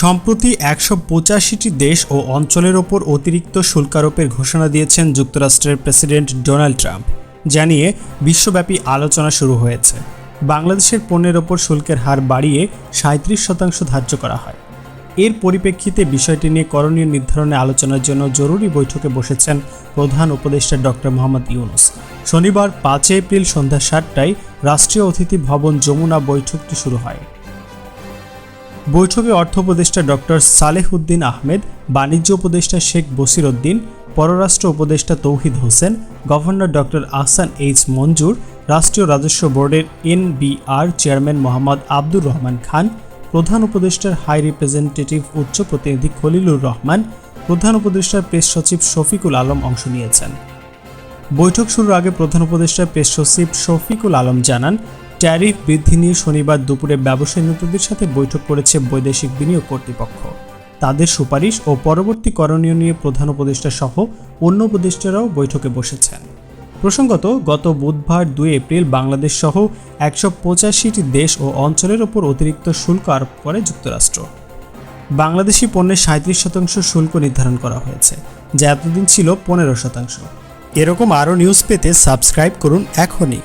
সম্প্রতি একশো পঁচাশিটি দেশ ও অঞ্চলের ওপর অতিরিক্ত শুল্কারোপের ঘোষণা দিয়েছেন যুক্তরাষ্ট্রের প্রেসিডেন্ট ডোনাল্ড ট্রাম্প, জানিয়ে বিশ্বব্যাপী আলোচনা শুরু হয়েছে। বাংলাদেশের পণ্যের ওপর শুল্কের হার বাড়িয়ে সাঁত্রিশ শতাংশ ধার্য করা হয়। এর পরিপ্রেক্ষিতে বিষয়টি নিয়ে করণীয় নির্ধারণে আলোচনার জন্য জরুরি বৈঠকে বসেছেন প্রধান উপদেষ্টা ডক্টর মোহাম্মদ ইউনুস। শনিবার পাঁচই এপ্রিল সন্ধ্যা সাতটায় রাষ্ট্রীয় অতিথি ভবন যমুনা বৈঠকটি শুরু হয়। বৈঠকে অর্থ উপদেষ্টা ডক্টর সালেহ উদ্দিন আহমেদ, বাণিজ্য উপদেষ্টা শেখ বসির উদ্দিন পররাষ্ট্র উপদেষ্টা Touhid Hossain, governor doctor Ahsan H Mansur, রাষ্ট্রীয় রাজস্ব বোর্ডের এনবিআর চেয়ারম্যান মোহাম্মদ আব্দুর রহমান খান, প্রধান উপদেষ্টার হাই রিপ্রেজেন্টেটিভ উচ্চ প্রতিনিধি খলিলুর রহমান, প্রধান উপদেষ্টার প্রেস সচিব শফিকুল আলম অংশ নিয়েছেন। বৈঠক শুরুর আগে প্রধান উপদেষ্টা প্রেস সচিব শফিকুল আলম জানান ট্যারিফ বৃদ্ধি নিয়ে শনিবার দুপুরে ব্যবসায়ী নেতাদের সাথে বৈঠক করেছে বৈদেশিক বিনিয়োগ কর্তৃপক্ষ। তাদের সুপারিশ ও পরবর্তী করণীয় নিয়ে প্রধান উপদেষ্টা সহ অন্য উপদেষ্টারাও বৈঠকে বসেছেন। প্রসঙ্গত, গত বুধবার দুই এপ্রিল বাংলাদেশ সহ একশো পঁচাশিটি দেশ ও অঞ্চলের ওপর অতিরিক্ত শুল্ক আরোপ করে যুক্তরাষ্ট্র। বাংলাদেশি পণ্যের সাঁত্রিশ শতাংশ শুল্ক নির্ধারণ করা হয়েছে, যা এতদিন ছিল পনেরো শতাংশ। এরকম আরও নিউজ পেতে সাবস্ক্রাইব করুন এখনই।